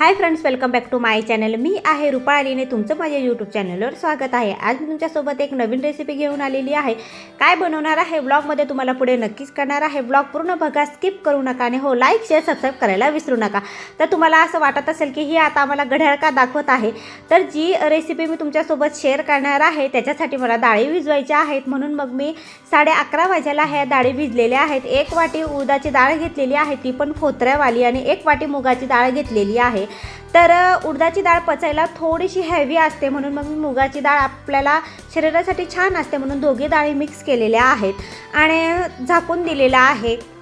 Hi friends welcome back to my channel मी आहे रुपा तुमचं माझ्या यूट्यूब चॅनलवर स्वागत आहे. आज मी तुमच्यासोबत एक नवीन रेसिपी घेऊन आलेली आहे. काय बनवणार आहे? ब्लॉगमध्ये तुम्हाला पुढे नक्कीच करणार आहे. ब्लॉग पूर्ण बघा स्किप करू नका आणि हो लाईक शेअर सबस्क्राईब करायला विसरू नका. तर तुम्हाला असं वाटत असेल की ही आता आम्हाला घड्याळ का दाखवत आहे. तर जी रेसिपी मी तुमच्यासोबत शेअर करणार आहे त्याच्यासाठी मला डाळी भिजवायच्या आहेत. म्हणून मग मी साडे अकरा वाजेला ह्या डाळी भिजलेल्या आहेत. एक वाटी उडदाची डाळ घेतलेली आहे. ती पण फोत्र्यावाली आणि एक वाटी मुगाची डाळ घेतलेली आहे. तर उडदाची डाळ पचायला थोडीशी हेवी असते म्हणून मग मी मुगाची डाळ आपल्याला शरीरासाठी छान असते म्हणून दोघी डाळी मिक्स केलेल्या आहेत. आणि झाकून दिलेलं आहे.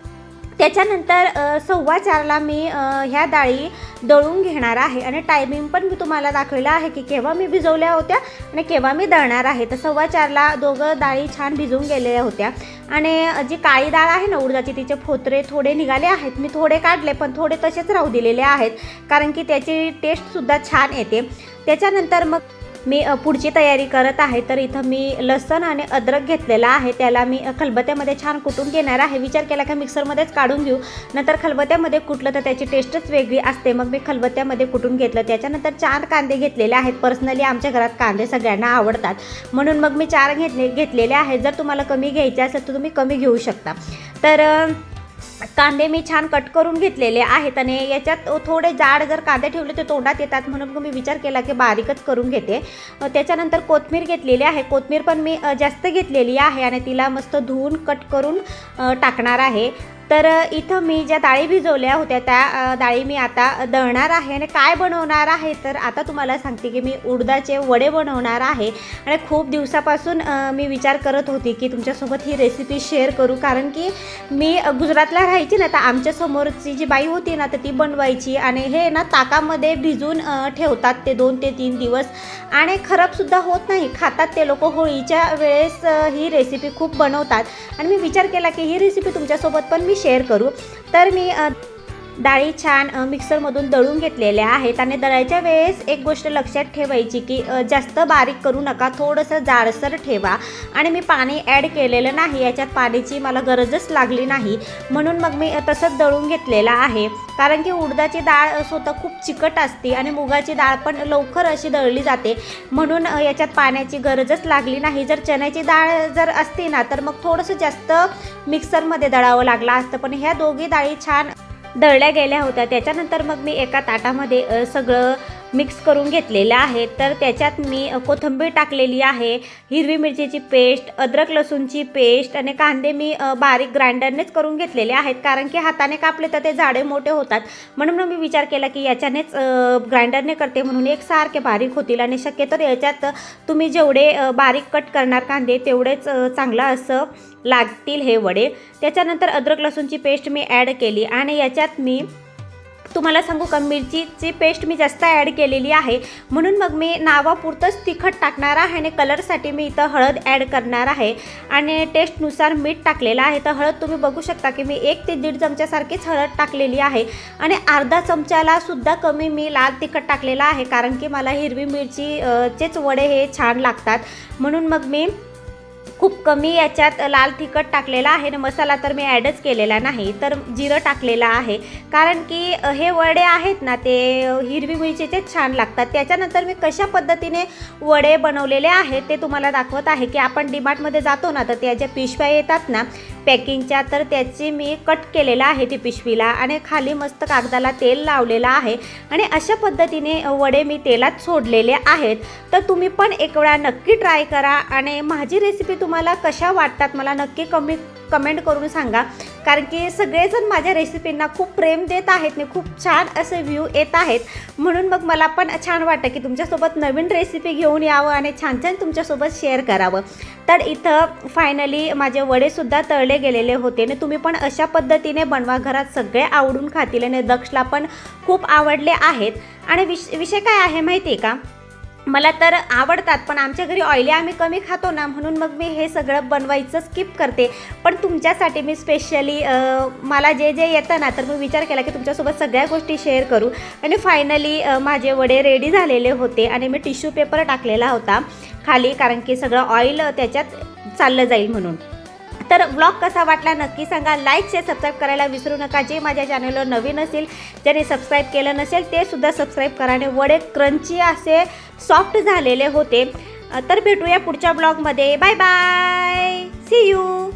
त्याच्यानंतर सव्वा चारला मी ह्या डाळी दळून घेणार आहे. आणि टायमिंग पण मी तुम्हाला दाखवलं आहे की केव्हा मी भिजवल्या होत्या आणि केव्हा मी दळणार आहे. तर सव्वा चारला दोघं डाळी छान भिजवून गेलेल्या होत्या. आणि जी काळी डाळ आहे ना उडदाची तिचे फोतरे थोडे निघाले आहेत. मी थोडे काढले पण थोडे तसेच राहू दिलेले आहेत. कारण की त्याची टेस्टसुद्धा छान येते. त्याच्यानंतर मग मी पुढची तयारी करत आहे. तर इथं मी लसण आणि अद्रक घेतलेला आहे. त्याला मी खलबत्यामध्ये छान कुटून घेणार आहे. विचार केला का मिक्सरमध्येच काढून घेऊ. नंतर खलबत्यामध्ये कुटलं तर त्याची टेस्टच वेगळी असते. मग मी खलबत्यामध्ये कुटून घेतलं. त्याच्यानंतर चार कांदे घेतलेले आहेत. पर्सनली आमच्या घरात कांदे सगळ्यांना आवडतात. म्हणून मग मी चार घेतले घेतलेले आहेत. जर तुम्हाला कमी घ्यायचे असेल तर तुम्ही कमी घेऊ शकता. तर कांदे मी छान कट करून घेतलेले आहेत आणि याच्यात थोडे जाड जर कांदे ठेवले ते तोंडात येतात म्हणून मग मी विचार केला की बारीकच करून घेते. त्याच्यानंतर कोथमीर घेतलेली आहे. कोथमीर पण मी जास्त घेतलेली आहे आणि तिला मस्त धुवून कट करून टाकणार आहे. तर इथं मी ज्या डाळी भिजवल्या होत्या त्या डाळी मी आता दळणार आहे आणि काय बनवणार आहे तर आता तुम्हाला सांगते की मी उडदाचे वडे बनवणार आहे. आणि खूप दिवसापासून मी विचार करत होती की तुमच्यासोबत ही रेसिपी शेअर करू. कारण की मी गुजरातला राहायची ना तर आमच्यासमोरची जी बाई होती ना तर ती बनवायची. आणि हे ना ताकामध्ये भिजून ठेवतात ते दोन ते तीन दिवस. आणि खराबसुद्धा होत नाही. खातात ते लोक. होळीच्या वेळेस ही रेसिपी खूप बनवतात. आणि मी विचार केला की ही रेसिपी तुमच्यासोबत पण मी शेअर करू. तर मी डाळी छान मिक्सरमधून दळून घेतलेल्या आहेत आणि दळायच्या वेळेस एक गोष्ट लक्षात ठेवायची की जास्त बारीक करू नका थोडंसं जाडसर ठेवा आणि मी पाणी ॲड केलेलं नाही याच्यात पाण्याची मला गरजच लागली नाही. म्हणून मग मी तसंच दळून घेतलेलं आहे. कारण की उडदाची डाळ स्वतः खूप चिकट असते आणि मुगाची डाळ पण लवकर अशी दळली जाते. म्हणून याच्यात पाण्याची गरजच लागली नाही. जर चण्याची डाळ जर असती ना तर मग थोडंसं जास्त मिक्सरमध्ये दळावं लागलं असतं. पण ह्या दोघी डाळी छान दळल्या गेल्या होत्या. त्याच्यानंतर मग मी एका ताटामध्ये सगळं मिक्स करून घेतलेलं आहे. तर त्याच्यात मी कोथिंबीर टाकलेली आहे. हिरवी मिरचीची पेस्ट अद्रक लसूणची पेस्ट आणि कांदे मी बारीक ग्राइंडरनेच करून घेतलेले आहेत. कारण की हाताने कापले तर ते जाडे मोठे होतात. म्हणून मी विचार केला की याच्यानेच ग्राइंडरने करते म्हणून एक सारखे बारीक होतील आणि शक्यतो याच्यात तुम्ही जेवढे बारीक कट करणार कांदे तेवढेच चांगलं असं लागतील हे वडे त्याच्यानंतर अद्रक लसूणची पेस्ट मी ॲड केली आणि याच्यात मी तुम्हाला सांगू का मिरचीची पेस्ट मी जास्त ॲड केलेली आहे. म्हणून मग मी नावापुरतंच तिखट टाकणार आहे आणि कलरसाठी मी इथं हळद ॲड करणार आहे. आणि टेस्टनुसार मीठ टाकलेलं आहे. तर हळद तुम्ही बघू शकता की मी एक ते दीड चमच्यासारखीच हळद टाकलेली आहे. आणि अर्धा चमच्याला सुद्धा कमी मी लाल तिखट टाकलेलं आहे कारण की मला हिरवी मिरची चेच वडे हे छान लागतात. म्हणून मग मी खूप कमी याच्यात लाल तिखट टाकलेला आहे. आणि मसाला तर मी ॲडच केलेला नाही तर जिरं टाकलेलं आहे. कारण की हे वडे आहेत ना ते हिरवी मिरचीचेच छान लागतात. त्याच्यानंतर मी कशा पद्धतीने वडे बनवलेले आहेत ते तुम्हाला दाखवत आहे की आपण डीमार्टमध्ये जातो ना तर त्या ज्या पिशव्या येतात ना पॅकिंगच्या तर त्याची मी कट केलेलं आहे ती पिशवीला आणि खाली मस्त कागदाला तेल लावलेलं आहे. आणि अशा पद्धतीने वडे मी तेलात सोडलेले आहेत. तर तुम्ही पण एक वेळा नक्की ट्राय करा आणि माझी रेसिपी तुम्हाला कशा वाटतात मला नक्की कमी कमेंट करून सांगा. कारण की सगळेजण माझ्या रेसिपींना खूप प्रेम देत आहेत आणि खूप छान असे व्ह्यू येत आहेत. म्हणून मग मला पण छान वाटतं की तुमच्यासोबत नवीन रेसिपी घेऊन यावं आणि छान छान तुमच्यासोबत शेअर करावं. तर इथं फायनली माझे वडेसुद्धा तळले गेलेले होते आणि तुम्ही पण अशा पद्धतीने बनवा. घरात सगळे आवडून खातील आणि दक्षला पण खूप आवडले आहेत. आणि विष विषय काय आहे माहिती आहे का? मला तर आवडतात पण आमच्या घरी ऑइली आम्ही कमी खातो ना म्हणून मग मी हे सगळं बनवायचं स्किप करते. पण तुमच्यासाठी मी स्पेशली मला जे जे येतं ना तर मी विचार केला की तुमच्यासोबत सगळ्या गोष्टी शेअर करू. आणि फायनली माझे वडे रेडी झालेले होते आणि मी टिश्यू पेपर टाकलेला होता खाली कारण की सगळं ऑइल त्याच्यात चाललं जाईल म्हणून. तर ब्लॉग कसा वाटला नक्की सांगा. लाईक शेअर सबस्क्राईब करायला विसरू नका. जे माझ्या चॅनलवर नवीन असेल ज्याने सबस्क्राईब केलं नसेल ते सुद्धा सबस्क्राईब कराने वडे क्रंची असे सॉफ्ट झालेले होते. तर भेटूया पुढच्या ब्लॉगमध्ये बाय बाय सी यू